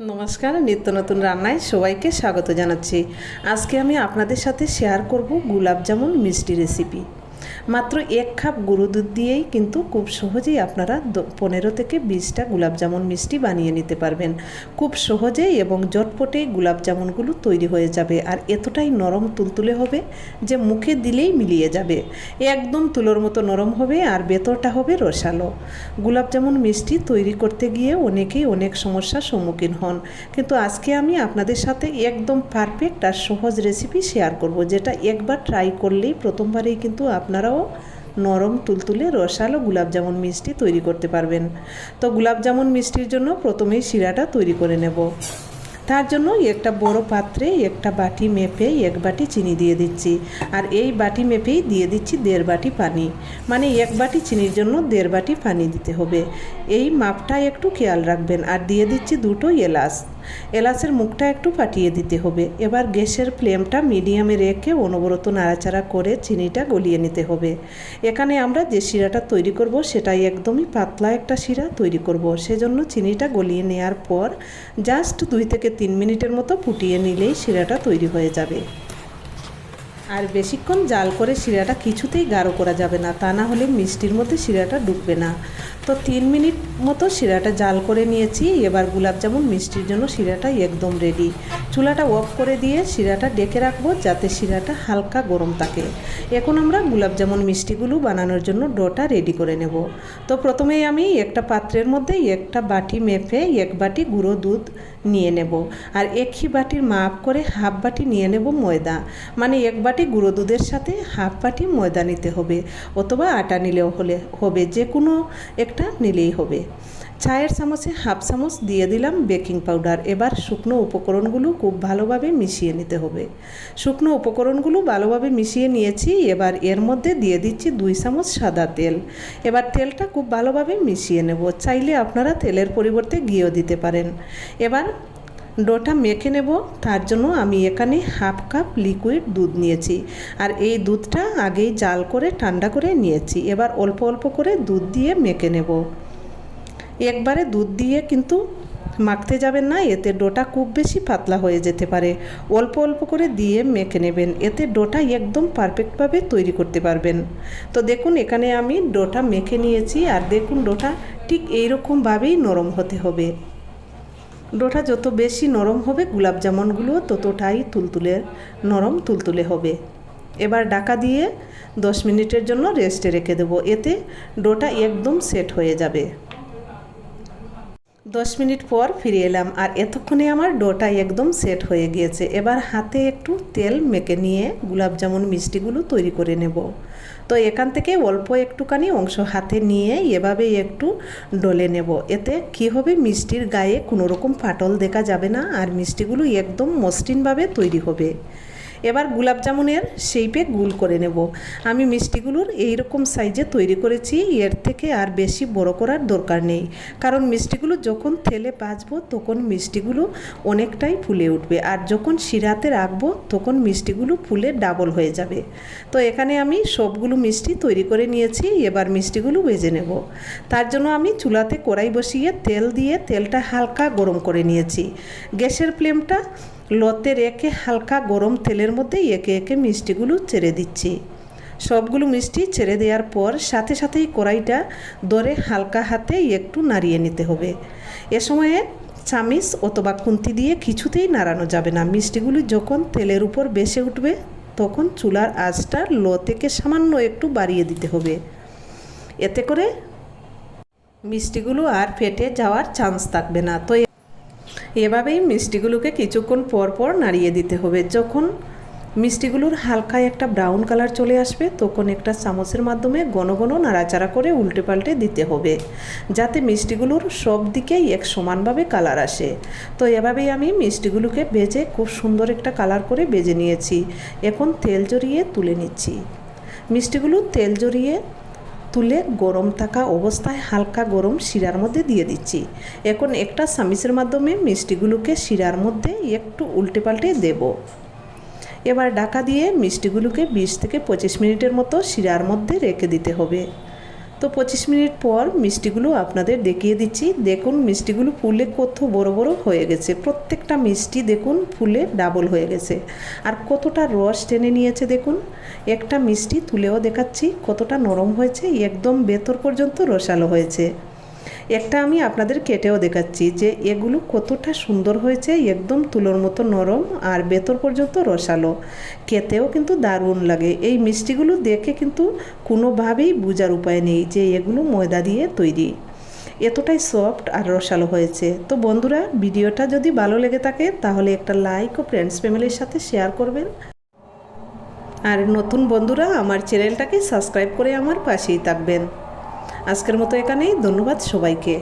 নমস্কার, নিত্য নতুন রান্নায় সবাইকে স্বাগত জানাচ্ছি। আজকে আমি আপনাদের সাথে শেয়ার করব গুলাব জামুন মিষ্টি রেসিপি মাত্র এক কাপ গুঁড়ো দুধ দিয়েই কিন্তু খুব সহজেই আপনারা পনেরো থেকে বিশটা গুলাব জামুন মিষ্টি বানিয়ে নিতে পারবেন। খুব সহজেই এবং জটপটে গুলাব জামুনগুলো তৈরি হয়ে যাবে আর এতটাই নরম তুলতুলে হবে যে মুখে দিলেই মিলিয়ে যাবে। একদম তুলোর মতো নরম হবে আর ভেতরটা হবে রসালো। গুলাব জামুন মিষ্টি তৈরি করতে গিয়ে অনেকেই অনেক সমস্যার সম্মুখীন হন। কিন্তু আজকে আমি আপনাদের সাথে একদম পারফেক্ট আর সহজ রেসিপি শেয়ার করব, যেটা একবার ট্রাই করলেই প্রথমবারেই কিন্তু আপনারাও নরম, তুলতুলে, রসালো গুলাব জামুন মিষ্টি তৈরি করতে পারবেন। তো গুলাব জামুন মিষ্টির জন্য প্রথমেই শিরাটা তৈরি করে নেব। তার জন্য একটা বড় পাত্রে একটা বাটি মেপে এক বাটি চিনি দিয়ে দিচ্ছি। আর এই বাটি মেপেই দিয়ে দিচ্ছি দেড় বাটি পানি। মানে এক বাটি চিনির জন্য দেড় বাটি পানি দিতে হবে। এই মাপটা একটু খেয়াল রাখবেন। আর দিয়ে দিচ্ছি দুটো এলাচ। এলাচের মুখটা একটু ফাটিয়ে দিতে হবে। এবার গ্যাসের ফ্লেমটা মিডিয়ামে রেখে অনবরত নাড়াচাড়া করে চিনিটা গলিয়ে নিতে হবে। এখানে আমরা যে শিরাটা তৈরি করব সেটাই একদমই পাতলা একটা শিরা তৈরি করব। সেজন্য চিনিটা গলিয়ে নেওয়ার পর জাস্ট দুই থেকে তিন মিনিটের মতো ফুটিয়ে নিলেই শিরাটা তৈরি হয়ে যাবে। আর বেশিক্ষণ জাল করে শিরাটা কিছুতেই গাঢ় করা যাবে না, তা না হলে মিষ্টির মধ্যে শিরাটা ডুববে না। তো তিন মিনিট মতো শিরাটা জাল করে নিয়েছি, এবার গুলাব জামুন মিষ্টির জন্য শিরাটা একদম রেডি চুলাটা অফ করে দিয়ে শিরাটা ডেকে রাখব, যাতে শিরাটা হালকা গরম থাকে। এখন আমরা গুলাব জামুন মিষ্টিগুলো বানানোর জন্য ডোটা রেডি করে নেব। তো প্রথমেই আমি একটা পাত্রের মধ্যে একটা বাটি মেপে এক বাটি গুঁড়ো দুধ নিয়ে নেব। আর একই বাটির মাপ করে হাফ বাটি নিয়ে নেব ময়দা। মানে এক বাটি গুঁড়ো দুধের সাথে হাফ বাটি ময়দা নিতে হবে, অথবা আটা নিলেও হলে, হবে যে কোনো একটা নিলেই হবে। চায়ের চামচে হাফ চামচ দিয়ে দিলাম বেকিং পাউডার। এবার শুকনো উপকরণগুলো খুব ভালোভাবে মিশিয়ে নিতে হবে। শুকনো উপকরণগুলো ভালোভাবে মিশিয়ে নিয়েছি, এবার এর মধ্যে দিয়ে দিচ্ছি দুই চামচ সাদা তেল। এবার তেলটা খুব ভালোভাবে মিশিয়ে নেব, চাইলে আপনারা তেলের পরিবর্তে ঘিও দিতে পারেন। এবার ডোটা মেখে নেব, তার জন্য আমি এখানে হাফ কাপ লিকুইড দুধ নিয়েছি। আর এই দুধটা আগেই জাল করে ঠান্ডা করে নিয়েছি। এবার অল্প অল্প করে দুধ দিয়ে মেখে নেব। একবারে দুধ দিয়ে কিন্তু মাখতে যাবেন না, এতে ডোটা খুব বেশি পাতলা হয়ে যেতে পারে। অল্প অল্প করে দিয়ে মেখে নেবেন, এতে ডোটা একদম পারফেক্টভাবে তৈরি করতে পারবেন। তো দেখুন, এখানে আমি ডোটা মেখে নিয়েছি, আর দেখুন ডোটা ঠিক এইরকমভাবেই নরম হতে হবে। ডোটা যত বেশি নরম হবে গুলাব জামুনগুলো ততটাই তুলতুলে, নরম তুলতুলে হবে। এবার ডাকা দিয়ে দশ মিনিটের জন্য রেস্টে রেখে দেবো, এতে ডোটা একদম সেট হয়ে যাবে। দশ মিনিট পর ফিরে এলাম আর এতক্ষণে আমার ডোটা একদম সেট হয়ে গিয়েছে। এবার হাতে একটু তেল মেখে নিয়ে গুলাব জামুন মিষ্টিগুলো তৈরি করে নেব। তো এখান থেকে অল্প একটুখানি অংশ হাতে নিয়ে এভাবেই একটু ডলে নেব। এতে কি হবে, মিষ্টির গায়ে কোনো রকম ফাটল দেখা যাবে না আর মিষ্টিগুলো একদম মসৃণভাবে তৈরি হবে। এবার গুলাব জামুনের শেপে গুল করে নেব। আমি মিষ্টিগুলোর এই রকম সাইজে তৈরি করেছি, এর থেকে আর বেশি বড় করার দরকার নেই। কারণ মিষ্টিগুলো যখন তেলে ভাজবো, তখন মিষ্টিগুলো অনেকটাই ফুলে উঠবে। আর যখন শিরাতে রাখব, তখন মিষ্টিগুলো ফুলে ডাবল হয়ে যাবে। তো এখানে আমি সবগুলো মিষ্টি তৈরি করে নিয়েছি, এবার মিষ্টিগুলো ভেজে নেব। তার জন্য আমি চুলাতে কড়াই বসিয়ে তেল দিয়ে তেলটা হালকা গরম করে নিয়েছি। গ্যাসের ফ্লেমটা লতে রেখে হালকা গরম তেলের মধ্যে একে একে মিষ্টিগুলো ছেড়ে দিচ্ছি। সবগুলো মিষ্টি ছেড়ে দেওয়ার পর সাথে সাথেই কড়াইটা দরে হালকা হাতে একটু নাড়িয়ে নিতে হবে। এ সময়ে চামিচ অথবা খুন্তি দিয়ে কিছুতেই নাড়ানো যাবে না। মিষ্টিগুলি যখন তেলের উপর বেসে উঠবে, তখন চুলার আঁচটা লো থেকে সামান্য একটু বাড়িয়ে দিতে হবে। এতে করে মিষ্টিগুলো আর ফেটে যাওয়ার চান্স থাকবে না। তো এভাবেই মিষ্টিগুলোকে কিছুক্ষণ পর পর নাড়িয়ে দিতে হবে। যখন মিষ্টিগুলোর হালকা একটা ব্রাউন কালার চলে আসবে, তখন একটা চামচের মাধ্যমে ঘন ঘন নাড়াচাড়া করে উল্টে পাল্টে দিতে হবে, যাতে মিষ্টিগুলোর সব দিকেই এক সমানভাবে কালার আসে। তো এভাবেই আমি মিষ্টিগুলোকে ভেজে খুব সুন্দর একটা কালার করে বেজে নিয়েছি। এখন তেল জড়িয়ে তুলে নিচ্ছি। মিষ্টিগুলো তেল জড়িয়ে তুলে গরম থাকা অবস্থায় হালকা গরম শিরার মধ্যে দিয়ে দিচ্ছি। এখন একটা সামিসের মাধ্যমে মিষ্টিগুলোকে শিরার মধ্যে একটু উল্টে পাল্টে দেব। এবার ডাকা দিয়ে মিষ্টিগুলোকে বিশ থেকে পঁচিশ মিনিটের মতো শিরার মধ্যে রেখে দিতে হবে। তো পঁচিশ মিনিট পর মিষ্টিগুলো আপনাদের দেখিয়ে দিচ্ছি। দেখুন, মিষ্টিগুলো ফুলে কত বড় বড় হয়ে গেছে। প্রত্যেকটা মিষ্টি দেখুন, ফুলে ডাবল হয়ে গেছে। আর কতটা রস টেনে নিয়েছে দেখুন। একটা মিষ্টি তুলেও দেখাচ্ছি কতটা নরম হয়েছে। একদম ভেতর পর্যন্ত রসালো হয়েছে। একটা আমি আপনাদের কেটেও দেখাচ্ছি যে এগুলো কতটা সুন্দর হয়েছে, একদম তুলোর মতো নরম আর ভেতর পর্যন্ত রসালো। খেতেও কিন্তু দারুণ লাগে। এই মিষ্টিগুলো দেখে কিন্তু কোনোভাবেই বোঝার উপায় নেই যে এগুলো ময়দা দিয়ে তৈরি। এতটাই সফট আর রসালো হয়েছে। তো বন্ধুরা, ভিডিওটা যদি ভালো লেগে থাকে, তাহলে একটা লাইক ও ফ্রেন্ডস ফ্যামিলির সাথে শেয়ার করবেন। আর নতুন বন্ধুরা, আমার চ্যানেলটাকে সাবস্ক্রাইব করে আমার পাশেই থাকবেন। আজকের মতো এখানেই ধন্যবাদ সবাইকে।